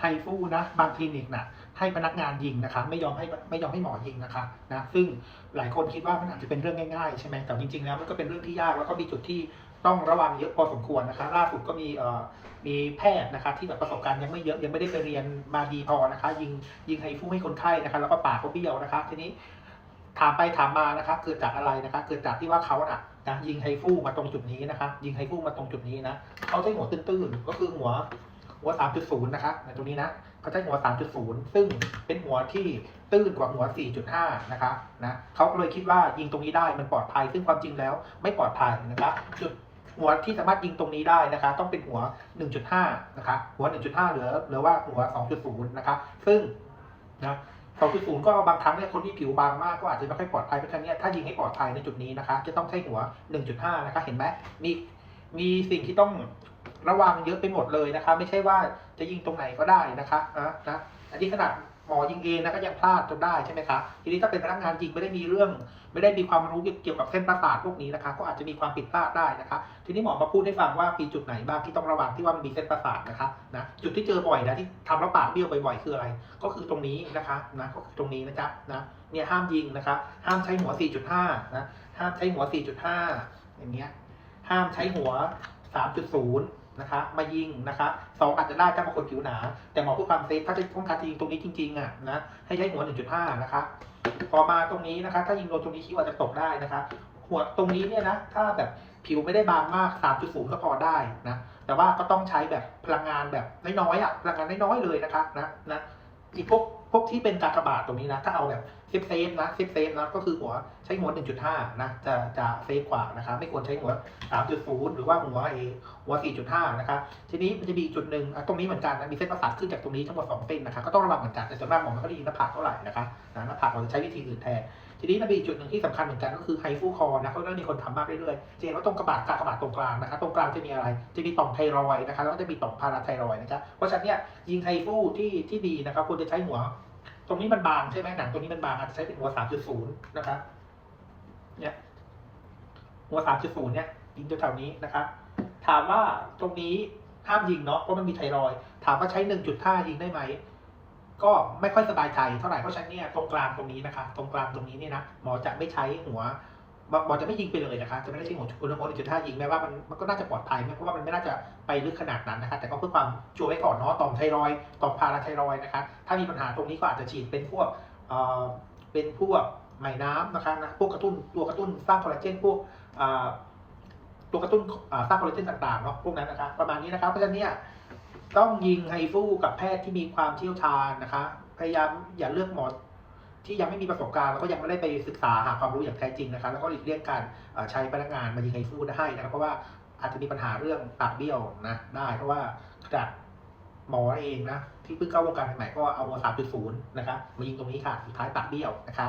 ไฮฟูนะบางคลินิกนะให้พนักงานยิงนะคะไม่ยอมให้ไม่ยอมให้หมอยิงนะคะนะซึ่งหลายคนคิดว่ามันอาจจะเป็นเรื่องง่ายๆใช่ไหมแต่จริง ๆ แล้วมันก็เป็นเรื่องที่ยากแล้วก็มีจุดที่ต้องระวังเยอะพอสมควรนะคะล่าสุดก็มีเอ่อมีแพทย์นะคะที่แบบประสบการณ์ยังไม่เยอะยังไม่ได้ไปเรียนมาดีพอนะคะ ยิงยิงไฮฟูให้คนไข้นะคะแล้วก็ปากเขาเบี้ยวนะคะ ทีนี้ถามไปถามมานะคะเกิดจากอะไรนะคะเกิดจากที่ว่าเขาน่ะนะยิงไฮฟูมาตรงจุดนี้นะคะ ยิงไฮฟูมาตรงจุดนี้นะเขาใช้หัวตื้นๆก็คือหัว หัว 3.0 นะคะในตรงนี้นะเขาใช้หัว 3.0 ซึ่งเป็นหัวที่ตื้นกว่าหัว 4.5 นะคะนะเขาเลยคิดว่ายิงตรงนี้ได้มันปลอดภัย ซึ่งความจริงแล้วไม่ปลอดภัยนะคะจุดหัวที่สามารถยิงตรงนี้ได้นะคะ ต้องเป็นหัว 1.5 นะคะ หัว 1.5 เหลือเหลือว่าหัว 2.0 นะคะ ซึ่งนะ2.0ก็บางครั้งเนี่ยคนที่ผิวบางมากก็อาจจะไม่ค่อยปลอดภัยเพราะฉะนั้นเนี่ยถ้ายิงให้ปลอดภัยในจุดนี้นะคะ จะต้องใช้หัว 1.5 นะคะ เห็นไหมมีมีสิ่งที่ต้อง ระวังเยอะไปหมดเลยนะคะ ไม่ใช่ว่าจะยิงตรงไหนก็ได้นะคะนะนะอันนี้ขนาดหมอยิงเองนะก็ยังพลาดจนได้ใช่ไหมคะทีนี้ถ้าเป็นพนักงานยิงไม่ได้มีเรื่อง ไม่ได้มีความรู้เกี่ยวกับเส้นประสาทพวกนี้นะคะ ก็อาจจะมีความผิดพลาดได้นะคะ ทีนี้หมอมาพูดให้ฟังว่ามีจุดไหนบ้างที่ต้องระวังที่ว่ามันมีเส้นประสาทนะคะนะจุดที่เจอบ่อยนะที่ทำแล้วปากเบี้ยวบ่อยๆคืออะไร ก็คือตรงนี้นะคะนะก็คือตรงนี้นะจ๊ะนะเนี่ยห้ามยิงนะคะ ห้ามใช้หัว 4.5นะห้ามใช้หัว 4.5 อย่างเงี้ยห้ามใช้หัว 3.0 นะคะมายิงนะคะสองอาจจะได้ถ้าบางคนผิวหนา แต่หมอเพื่อความเซฟถ้าจะต้องการจะยิงตรงนี้จริงๆอะนะให้ใช้หัว 1.5 นะคะพอมาตรงนี้นะคะ ถ้ายิงโดนตรงนี้คิดว่าจะตกได้นะคะ หัวตรงนี้เนี่ยนะถ้าแบบผิวไม่ได้บางมาก 3.0 ก็พอได้นะแต่ว่าก็ต้องใช้แบบพลังงานแบบน้อยๆอะพลังงานน้อยๆเลยนะคะนะนะอีกพวกพวกที่เป็นกากบาทตรงนี้นะถ้าเอาแบบซฟเซฟนะเซฟเซฟนะก็คือหัวใช้หัว 1.5 นะจะจะเซฟกว่านะคะไม่ควรใช้หัว 3.0 หรือว่าหัวเอหัว 4.5 นะคะทีนี้มันจะมีจุดหนึ่งตรงนี้เหมือนกันนะมีเส้นประสาทขึ้นจากตรงนี้ทั้งหมด2เส้นนะคะก็ต้องระวังเหมือนกันแต่ส่วนมากหมอไม่ค่อยได้ยินหน้าผากเท่าไหร่นะคะนะหน้าผากเราจะใช้วิธีอื่นแทนทีนี้มันมีอีกจุดหนึ่งที่สำคัญเหมือนกันก็คือไฮฟูคอนะเขาเริ่มมีคนทำมากเรื่อยๆจะเห็นว่าตรงกระบาดกากระบาดตรงกลางนะคะตรงกลางจะมีอะไรจะมีต่อมไทรอยนะคะแล้วก็จะมีต่อมพาราไทรอยนะครับเพราะฉะนั้นเนี่ยยิงไฮฟูที่ที่ดีนะครับควรจะใช้หัว ตรงนี้มันบางใช่ไหมหนังตรงนี้มันบางอาจจะใช้เป็นหัว3.0นะครับเนี่ยหัว3.0เนี่ยยิงแถวๆนี้นะครับ ถามว่าตรงนี้ห้ามยิงเนาะเพราะมันมีไทรอย ถามว่าใช้1.5ยิงได้ไหมก็ไม่ค่อยสบายใจเท่าไหร่เพราะฉะนั้นเนี่ยตรงกลางตรงนี้นะคะ ตรงกลางตรงนี้เนี่ยนะหมอจะไม่ใช้หัว หมอหมอจะไม่ยิงไปเลยนะคะ จะไม่ได้ใช้หัวคุณโอจุดห้ายิงแม้ว่ามันมันก็น่าจะปลอดภัยเพราะว่ามันไม่น่าจะไปลึกขนาดนั้นนะคะ แต่ก็เพื่อความชัวร์ไว้ก่อนเนาะ ต่อมไทรอยต่อมพาราไทรอยนะคะ ถ้ามีปัญหาตรงนี้ก็อาจจะฉีดเป็นพวกเอ่อเป็นพวกไหมน้ำนะคะนะพวกกระตุ้นตัวกระตุ้นสร้างคอลลาเจนพวกเอ่อตัวกระตุ้นสร้างคอลลาเจนต่างๆเนาะพวกนั้นนะคะ ประมาณนี้นะครับเพราะฉะนั้นเนี่ยต้องยิงไฮฟูกับแพทย์ที่มีความเชี่ยวชาญนะคะ พยายามอย่าเลือกหมอ ที่ยังไม่มีประสบการณ์แล้วก็ยังไม่ได้ไปศึกษาหาความรู้อย่างแท้จริงนะคะแล้วก็หลีกเลี่ยงการใช้พนักงานมายิงไฮฟูได้นะครับเพราะว่าอาจจะมีปัญหาเรื่องปากเบี้ยวนะได้เพราะว่าขนาดหมอเองนะที่เพิ่งเข้าวงการใหม่ก็เอา3.0นะคะมายิงตรงนี้ค่ะสุดท้ายปากเบี้ยวนะคะ